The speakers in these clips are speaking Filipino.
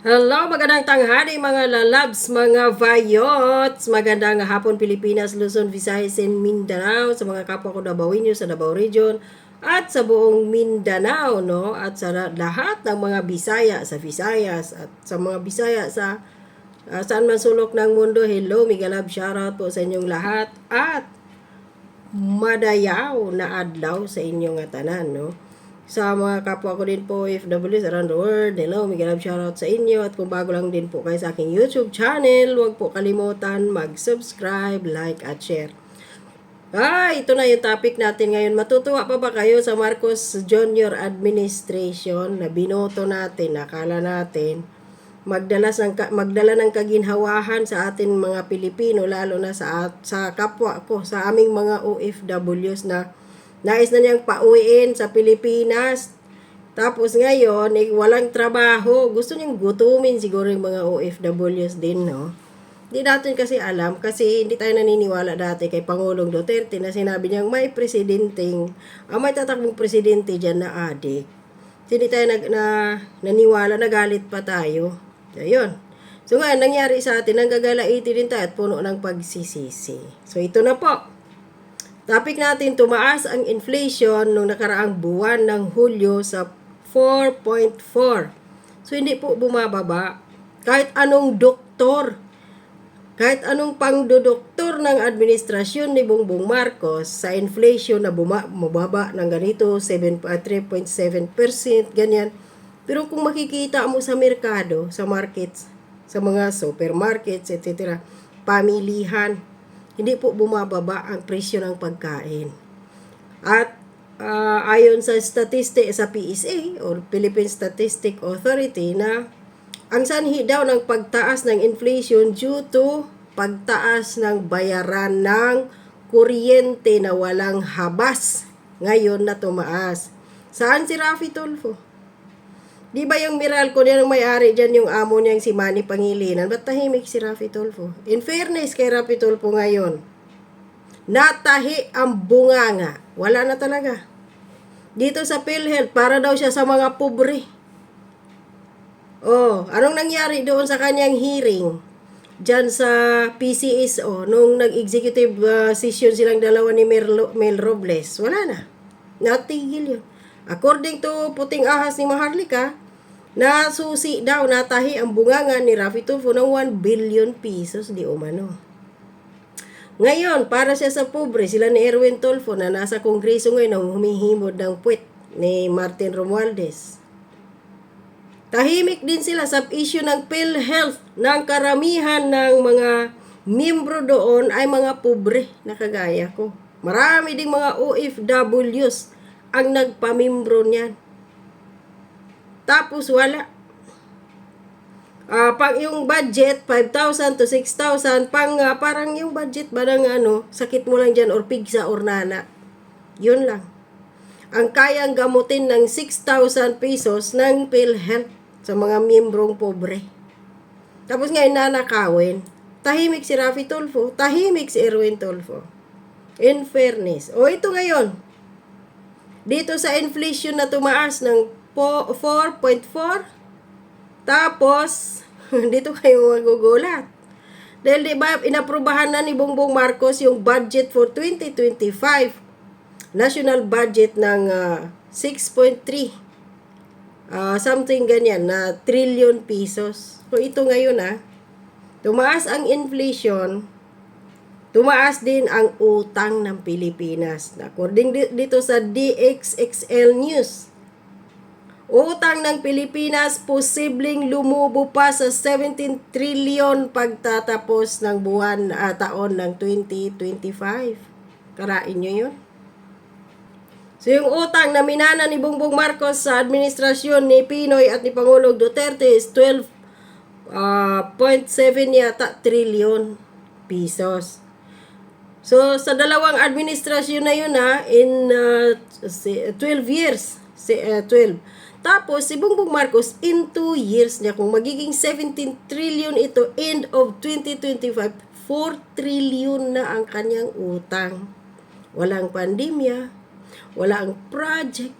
Hello, magandang tanghali mga lalabs, mga vayots. Magandang hapon Pilipinas, Luzon, Visayas, and Mindanao. Sa mga kapwa ko Dabawinyo sa Davao Region at sa buong Mindanao, no? At sa la- lahat ng mga Bisaya sa Visayas at sa mga Bisaya sa uh, saan man sulok ng mundo. Hello, Migalab, shoutout po sa inyong lahat. At madayaw na adlaw sa inyong tanan, no? Sa mga kapwa ko din po, FWs around the world, hello, Miguel Love shoutout sa inyo. At kung bago lang din po kayo sa aking YouTube channel, huwag po kalimutan mag-subscribe, like, at share. Ah, ito na yung topic natin ngayon. Matutuwa pa ba kayo sa Marcos Junior Administration na binoto natin, nakala natin, magdala ng, magdala ng kaginhawahan sa atin mga Pilipino, lalo na sa, sa kapwa ko, sa aming mga OFWs na nais na niyang pauwiin sa Pilipinas. Tapos ngayon, eh, walang trabaho. Gusto niyang gutumin siguro yung mga OFWs din, no? Hindi natin kasi alam kasi hindi tayo naniniwala dati kay Pangulong Duterte na sinabi niyang may presidenteng, ah, may tatakbong presidente dyan na adik. Hindi tayo nag, na, naniwala, nagalit pa tayo. Ayun. So ngayon, nangyari sa atin, nanggagalaiti din tayo at puno ng pagsisisi. So ito na po. Topic natin, tumaas ang inflation nung nakaraang buwan ng Hulyo sa 4.4. So, hindi po bumababa. Kahit anong doktor, kahit anong pangdodoktor ng administrasyon ni Bongbong Marcos sa inflation na buma, mababa ng ganito, 7, ah, 3.7%, ganyan. Pero kung makikita mo sa merkado, sa markets, sa mga supermarkets, etc., pamilihan, hindi po bumababa ang presyo ng pagkain. At ah, ayon sa statistic sa PSA or Philippine Statistic Authority na ang sanhi daw ng pagtaas ng inflation due to pagtaas ng bayaran ng kuryente na walang habas ngayon na tumaas. Saan si Rafi Tulfo? Di ba yung Meralco niya ng may-ari dyan yung amo niyang si Manny Pangilinan? Ba't tahimik si Rafi Tulfo? In fairness kay Rafi Tulfo ngayon, natahi ang bunganga. Wala na talaga. Dito sa PhilHealth, para daw siya sa mga pobre. Oh, anong nangyari doon sa kanyang hearing? Diyan sa PCSO, nung nag-executive uh, session silang dalawa ni Mel, Mel Robles, wala na. Natigil yun. According to puting ahas ni Maharlika, nasusi daw, natahi ang bunganga ni Rafi Tulfo ng 1 billion pesos di umano. Ngayon, para siya sa pobre, sila ni Erwin Tolfo na nasa kongreso ngayon na humihimod ng puwet ni Martin Romualdez. Tahimik din sila sa issue ng PhilHealth ng karamihan ng mga membro doon ay mga pobre na kagaya ko. Marami ding mga OFWs ang nagpamimbro niyan. Tapos wala. Ah, pang yung budget 5,000 to 6,000 pang ah, parang yung budget ba ng ano, sakit mo lang diyan or pigsa or nana. Yun lang. Ang kayang gamutin ng 6,000 pesos ng PhilHealth sa mga miyembrong pobre. Tapos ngayon nanakawin. Tahimik si Rafi Tulfo, tahimik si Erwin Tulfo. In fairness. O ito ngayon, dito sa inflation na tumaas ng po- 4.4, tapos, dito kayo magugulat. Dahil di ba, inaprubahan na ni Bongbong Marcos yung budget for 2025. National budget ng ah, 6.3. ah, something ganyan na trillion pesos. So ito ngayon ah, tumaas ang inflation, tumaas din ang utang ng Pilipinas. According di- dito sa DXXL News, Utang ng Pilipinas posibleng lumubo pa sa 17 trillion pagtatapos ng buwan at taon ng 2025. Karain nyo yun? So yung utang na minana ni Bongbong Marcos sa administrasyon ni Pinoy at ni Pangulong Duterte is 12 ah, 0.7 yata trillion pesos. So sa dalawang administrasyon na yun ha, in si- 12 years, si, ah, 12. Tapos, si Bongbong Marcos, in 2 years niya, kung magiging 17 trillion ito, end of 2025, 4 trillion na ang kanyang utang. Walang pandemya, walang project,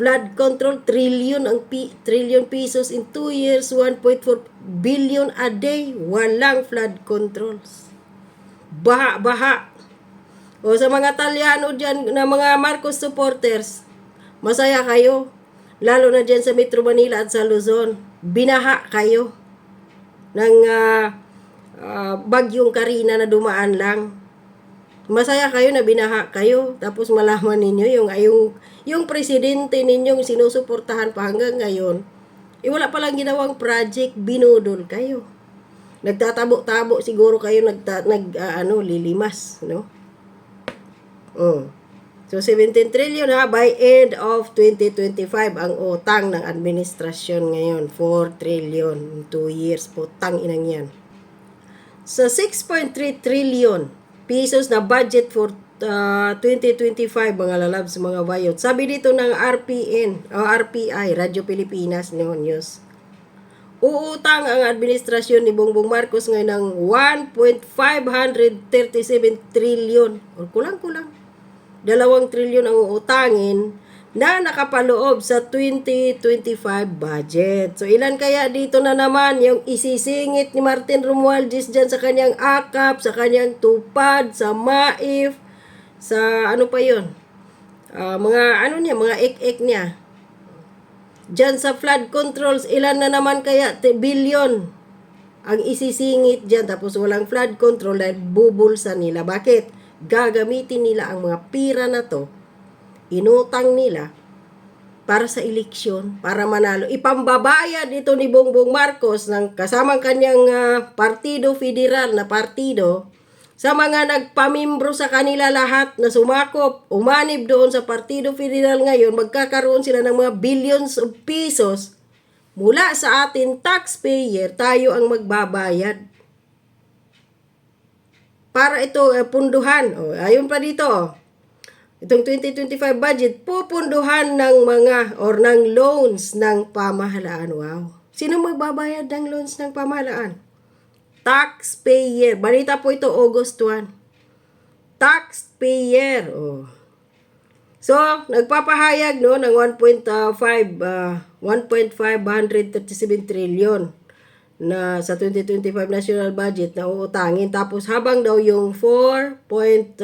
Flood control, trillion ang pi, trillion pesos in 2 years, 1.4 billion a day. Walang flood controls. Baha, baha. O sa mga Talyano dyan, na mga Marcos supporters, masaya kayo. Lalo na dyan sa Metro Manila at sa Luzon. Binaha kayo ng ah, ah, bagyong Karina na dumaan lang. Masaya kayo na binaha kayo. Tapos malaman ninyo yung, yung, yung presidente ninyong sinusuportahan pa hanggang ngayon. Eh wala palang ginawang project, binudol kayo. Nagtatabo-tabo siguro kayo nagta, nag ah, ano lilimas, no? Oh. So 17 trillion ha by end of 2025 ang utang ng administrasyon ngayon 4 trillion 2 years putang inang yan. Sa 6.3 trillion pesos na budget for uh, 2025 mga lalabs mga bayot. Sabi dito ng RPN o RPI Radyo Pilipinas News. Uutang ang administrasyon ni Bongbong Marcos ngayon ng 1.537 trillion. O kulang-kulang. Dalawang trilyon ang uutangin na nakapaloob sa 2025 budget. So ilan kaya dito na naman yung isisingit ni Martin Romualdez dyan sa kanyang akap, sa kanyang tupad, sa maif, sa ano pa yon Ah, mga ano niya, mga ek-ek niya. Diyan sa flood controls, ilan na naman kaya? Te- billion ang isisingit dyan. Tapos walang flood control dahil bubulsa nila. Bakit? Gagamitin nila ang mga pira na to, inutang nila, para sa eleksyon, para manalo. Ipambabayad ito ni Bongbong Marcos ng kasamang kanyang ah, partido federal na partido sa mga nagpamimbro sa kanila lahat na sumakop, umanib doon sa Partido Federal ngayon, magkakaroon sila ng mga billions of pesos mula sa atin taxpayer, tayo ang magbabayad. Para ito eh, punduhan. O, ayun pa dito. Itong 2025 budget, pupunduhan ng mga or ng loans ng pamahalaan. Wow. Sino magbabayad ng loans ng pamahalaan? Taxpayer. Balita po ito August 1. Taxpayer. Oh. So, nagpapahayag no ng 1.5 uh, 1.537 trillion na sa 2025 national budget na uutangin tapos habang daw yung 4.6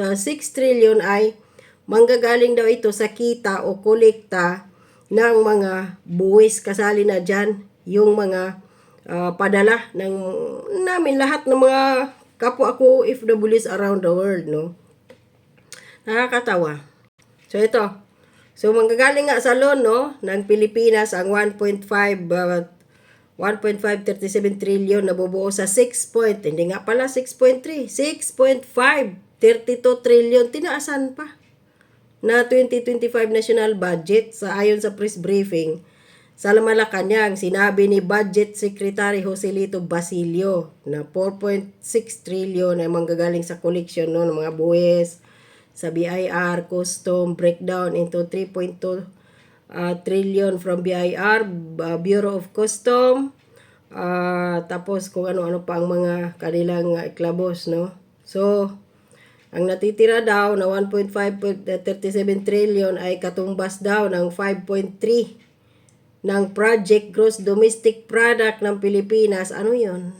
trillion ay manggagaling daw ito sa kita o kolekta ng mga buwis kasali na dyan yung mga ah, padala ng namin lahat ng mga kapwa ko FWs around the world no? Nakakatawa. So ito. So manggagaling nga sa loan no? Ng Pilipinas ang 1.5 uh, 1.537 trillion na bubuo sa 6 point, hindi nga pala 6.3, 6.5, 32 trillion, tinaasan pa. Na 2025 national budget sa ayon sa press briefing sa Malacanang, sinabi ni Budget Secretary Joselito Basilio na 4.6 trillion ay manggagaling sa collection no, ng mga buwis, sa BIR, custom, breakdown into 3.2 uh, trillion from BIR, uh, Bureau of Custom, uh, tapos kung ano-ano pa ang mga kanilang uh, klabos, no? So, ang natitira daw na 1.537 trillion ay katumbas daw ng 5.3 ng Project Gross Domestic Product ng Pilipinas. Ano yon?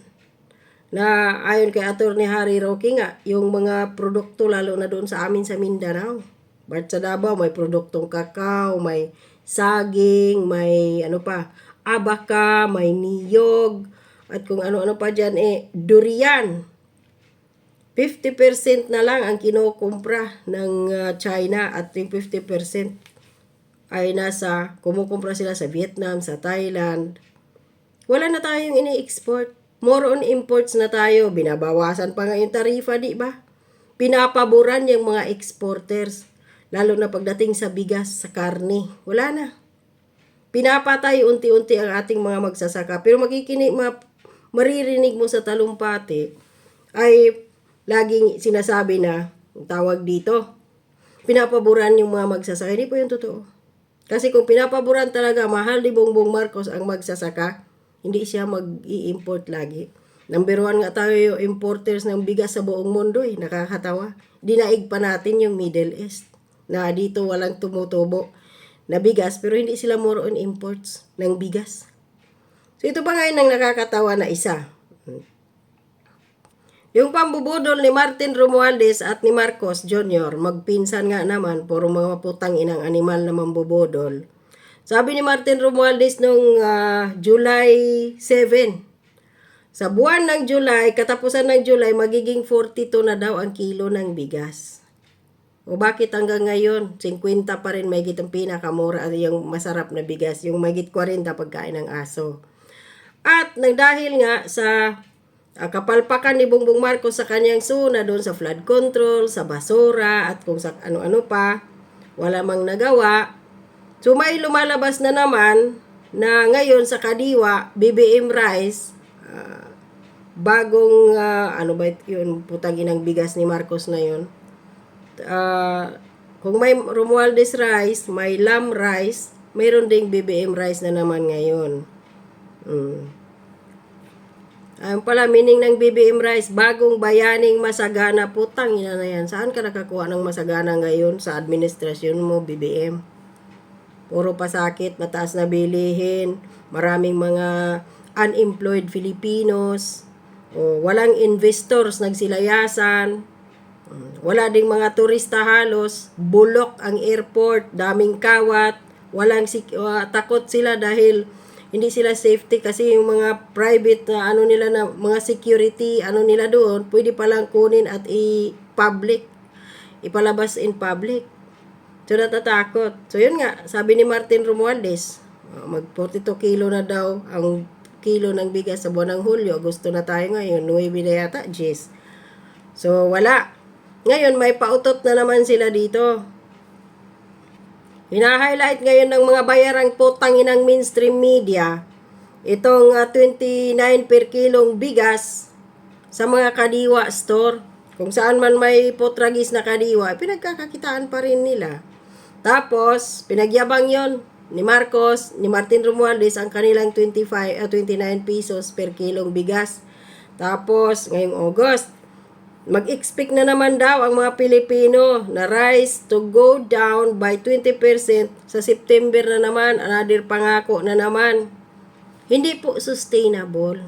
Na ayon kay Attorney Harry Roque nga, yung mga produkto lalo na doon sa amin sa Mindanao. Bart sa Davao, may produktong kakao, may saging, may ano pa, abaka, may niyog, at kung ano-ano pa dyan, eh, durian. 50% na lang ang kinukumpra ng ah, China at yung 50% ay nasa, kumukumpra sila sa Vietnam, sa Thailand. Wala na tayong ini-export. More on imports na tayo. Binabawasan pa nga yung tarifa, di ba? Pinapaboran yung mga exporters. Lalo na pagdating sa bigas, sa karne. Wala na. Pinapatay unti-unti ang ating mga magsasaka. Pero makikinig, ma, maririnig mo sa talumpati ay laging sinasabi na, tawag dito, pinapaboran yung mga magsasaka. Hindi po yung totoo. Kasi kung pinapaboran talaga, mahal ni Bongbong Marcos ang magsasaka, hindi siya mag-i-import lagi. Number one nga tayo yung importers ng bigas sa buong mundo eh. Nakakatawa. Dinaig pa natin yung Middle East na dito walang tumutubo na bigas pero hindi sila more on imports ng bigas. So ito pa ngayon ang nakakatawa na isa. Yung pambubudol ni Martin Romualdez at ni Marcos Jr. magpinsan nga naman, puro mga putang inang animal na mambubudol. Sabi ni Martin Romualdez nung ah, July 7, sa buwan ng July, katapusan ng July, magiging 42 na daw ang kilo ng bigas. O bakit hanggang ngayon, 50 pa rin may gitang pinakamura at yung masarap na bigas, yung may git 40 pagkain ng aso. At nang dahil nga sa ah, kapalpakan ni Bongbong Marcos sa kanyang suna doon sa flood control, sa basura, at kung sa ano-ano pa, wala mang nagawa. So may lumalabas na naman na ngayon sa Kadiwa, BBM rice, ah, bagong, ah, ano ba yun, putang inang bigas ni Marcos na yun. Ah, kung may Romualdez rice, may lamb rice, mayroon ding BBM rice na naman ngayon. Mm. Ayun pala, meaning ng BBM rice, bagong bayaning masagana. Putang ina na yan. Saan ka nakakuha ng masagana ngayon sa administrasyon mo, BBM? Puro pasakit, mataas na bilihin, maraming mga unemployed Filipinos, o walang investors nagsilayasan, wala ding mga turista halos, bulok ang airport, daming kawat, walang ah, takot sila dahil hindi sila safety kasi yung mga private na ano nila na mga security ano nila doon pwede palang kunin at i-public. Ipalabas in public. So natatakot. So yun nga sabi ni Martin Romualdez uh, mag 42 kilo na daw ang kilo ng bigas sa buwan ng Hulyo. Gusto na tayo ngayon 9 na yata Jess so wala. Ngayon may pautot na naman sila dito Hina-highlight ngayon ng mga bayarang putangin ng mainstream media itong ah, 29 per kilong bigas sa mga kadiwa store. Kung saan man may potragis na kadiwa, pinagkakakitaan pa rin nila. Tapos, pinagyabang yon ni Marcos, ni Martin Romualdez ang kanilang 25 at 29 pesos per kilong bigas. Tapos, ngayong August, Mag-expect na naman daw ang mga Pilipino na rice to go down by 20% sa September na naman, another pangako na naman. Hindi po sustainable.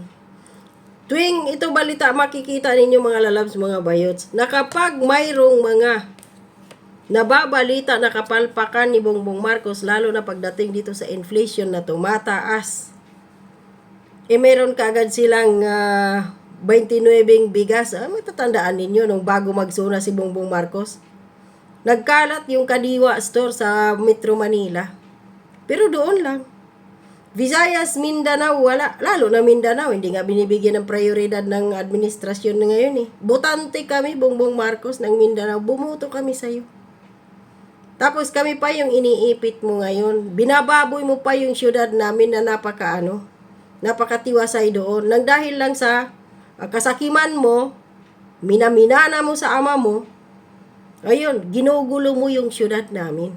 Tuwing ito balita, makikita ninyo mga lalabs, mga bayots, na kapag mayroong mga nababalita na kapalpakan ni Bongbong Marcos, lalo na pagdating dito sa inflation na tumataas, eh meron kaagad silang ah, 29 bigas. Ah, matatandaan ninyo nung bago magsuna si Bongbong Marcos. Nagkalat yung Kadiwa store sa Metro Manila. Pero doon lang. Visayas, Mindanao, wala. Lalo na Mindanao, hindi nga binibigyan ng prioridad ng administrasyon ngayon eh. Botante kami, Bongbong Marcos, ng Mindanao. Bumuto kami sa'yo. Tapos kami pa yung iniipit mo ngayon. Binababoy mo pa yung syudad namin na napaka ano, napakatiwasay doon. Nang dahil lang sa ang kasakiman mo, minaminana mo sa ama mo, ayun, ginugulo mo yung syudad namin.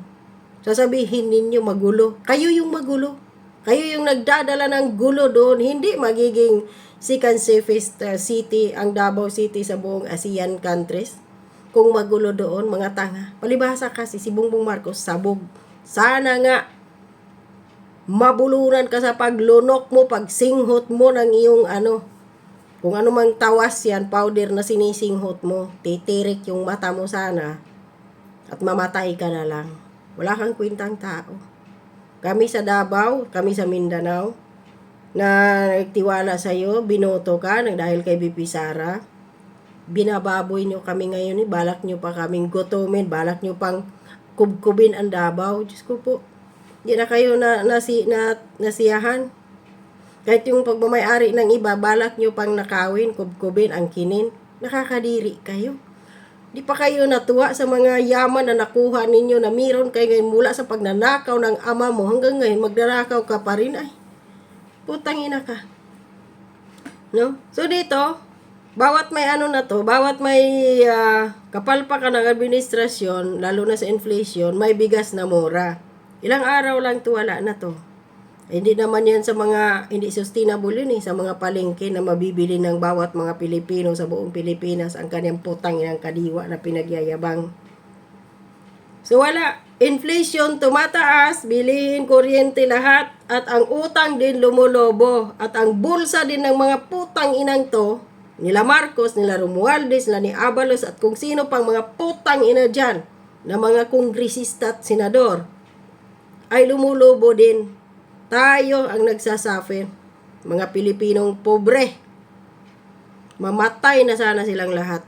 Sasabihin ninyo magulo. Kayo yung magulo. Kayo yung nagdadala ng gulo doon. Hindi magiging second safest uh, city ang Davao City sa buong ASEAN countries. Kung magulo doon, mga tanga. Palibhasa kasi si Bongbong Marcos sabog. Sana nga mabuluran ka sa paglunok mo, pagsinghot mo ng iyong ano, kung ano mang tawas yan, powder na sinisinghot mo, titirik yung mata mo sana, at mamatay ka na lang. Wala kang kwintang tao. Kami sa Davao, kami sa Mindanao, na nagtiwala sa iyo, binoto ka dahil kay BP Sara. Binababoy nyo kami ngayon, eh. balak nyo pa kaming gutumin, balak nyo pang kubkubin ang Davao. Diyos ko po, hindi na kayo na, nasi, na, nasiyahan. Kahit yung pagmamayari ng iba, balak nyo pang nakawin, kubkubin, ang kinin. Nakakadiri kayo. Di pa kayo natuwa sa mga yaman na nakuha ninyo na meron kayo ngayon mula sa pagnanakaw ng ama mo hanggang ngayon magnanakaw ka pa rin ay. Putang ina ka. No? So dito, bawat may ano na to, bawat may uh, kapalpakan ng administrasyon, lalo na sa inflation, may bigas na mura. Ilang araw lang to wala na to. Hindi naman yan sa mga, hindi sustainable yun eh, sa mga palengke na mabibili ng bawat mga Pilipino sa buong Pilipinas ang kanyang putang ng kadiwa na pinagyayabang. So wala, inflation tumataas, bilihin kuryente lahat, at ang utang din lumulobo, at ang bulsa din ng mga putang inang to, nila Marcos, nila Romualdez, nila ni Abalos, at kung sino pang mga putang ina dyan, na mga kongresista at senador, ay lumulobo din. Tayo ang nagsasuffer. Mga Pilipinong pobre. Mamatay na sana silang lahat.